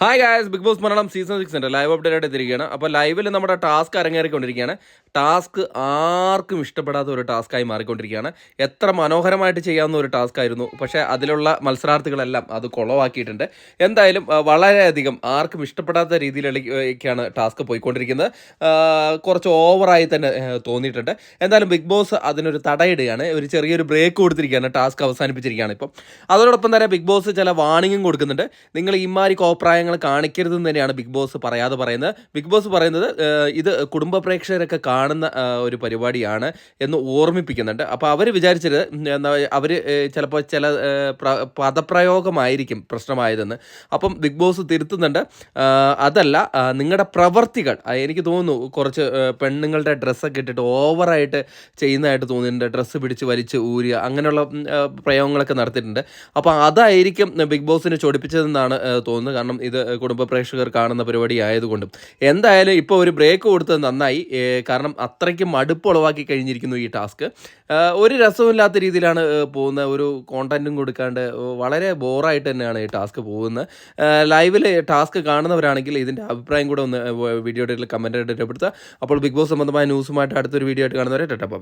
Hi guys Bigg Boss Malayalam season സിക്സിന്റെ live update ആയിട്ട് എത്തിയിരിക്കുകയാണ്. അപ്പോൾ ലൈവിൽ നമ്മുടെ ടാസ്ക് അരങ്ങേറിക്കൊണ്ടിരിക്കുകയാണ്. ടാസ്ക് ആർക്കും ഇഷ്ടപ്പെടാത്ത ഒരു ടാസ്ക്കായി മാറിക്കൊണ്ടിരിക്കുകയാണ്. എത്ര മനോഹരമായിട്ട് ചെയ്യാവുന്ന ഒരു ടാസ്ക് ആയിരുന്നു പക്ഷേ അതിലുള്ള മത്സരാർത്ഥികളെല്ലാം അത് കുളവാക്കിയിട്ടുണ്ട്. എന്തായാലും വളരെയധികം ആർക്കും ഇഷ്ടപ്പെടാത്ത രീതിയിലേക്കാണ് ടാസ്ക് പോയിക്കൊണ്ടിരിക്കുന്നത്. കുറച്ച് ഓവറായി തന്നെ തോന്നിയിട്ടുണ്ട്. എന്തായാലും ബിഗ് ബോസ് അതിനൊരു തടയിടുകയാണ്. ഒരു ചെറിയൊരു ബ്രേക്ക് കൊടുത്തിരിക്കുകയാണ്. ടാസ്ക് അവസാനിപ്പിച്ചിരിക്കുകയാണ് ഇപ്പം. അതോടൊപ്പം തന്നെ ബിഗ് ബോസ് ചില വാണിംഗും കൊടുക്കുന്നുണ്ട്. നിങ്ങൾ ഇമാരി കോപ്രായങ്ങൾ കാണിക്കരുതെന്ന് തന്നെയാണ് ബിഗ് ബോസ് പറയാതെ പറയുന്നത്. ബിഗ് ബോസ് പറയുന്നത് ഇത് കുടുംബ പ്രേക്ഷകരൊക്കെ കാണുന്ന ഒരു പരിപാടിയാണ് എന്ന് ഓർമ്മിപ്പിക്കുന്നുണ്ട്. അപ്പോൾ അവർ വിചാരിച്ചത് അവർ ചിലപ്പോൾ ചില പദപ്രയോഗമായിരിക്കും പ്രശ്നമായതെന്ന്. അപ്പം ബിഗ് ബോസ് തിരുത്തുന്നുണ്ട്. അതല്ല നിങ്ങളുടെ പ്രവർത്തികൾ എനിക്ക് തോന്നുന്നു കുറച്ച് പെണ്ണുങ്ങളുടെ ഡ്രസ്സൊക്കെ ഇട്ടിട്ട് ഓവറായിട്ട് ചെയ്യുന്നതായിട്ട് തോന്നിയിട്ടുണ്ട്. ഡ്രസ്സ് പിടിച്ച് വലിച്ച് ഊരുക അങ്ങനെയുള്ള പ്രയോഗങ്ങളൊക്കെ നടത്തിയിട്ടുണ്ട്. അപ്പോൾ അതായിരിക്കും ബിഗ് ബോസിനെ ചൊടിപ്പിച്ചതെന്നാണ് തോന്നുന്നത്. കാരണം ഇത് കുടുംബ പ്രേക്ഷകർ കാണുന്ന പരിപാടി ആയതുകൊണ്ടും. എന്തായാലും ഇപ്പോൾ ഒരു ബ്രേക്ക് കൊടുത്തത് നന്നായി. കാരണം അത്രയ്ക്ക് മടുപ്പ് ഉളവാക്കി കഴിഞ്ഞിരിക്കുന്നു ഈ ടാസ്ക്. ഒരു രസമില്ലാത്ത രീതിയിലാണ് പോകുന്ന ഒരു കോണ്ടന്റും കൊടുക്കാണ്ട് വളരെ ബോറായിട്ട് തന്നെയാണ് ഈ ടാസ്ക് പോകുന്നത്. ലൈവിൽ ടാസ്ക് കാണുന്നവരാണെങ്കിൽ ഇതിന്റെ അഭിപ്രായം കൂടെ ഒന്ന് വീഡിയോയുടെ കമന്റായിട്ട് രേഖപ്പെടുത്തുക. അപ്പോൾ ബിഗ് ബോസ് സംബന്ധമായ ന്യൂസുമായിട്ട് അടുത്തൊരു വീഡിയോ ആയിട്ട് കാണുന്നവരെ ടെട്ടപ്പ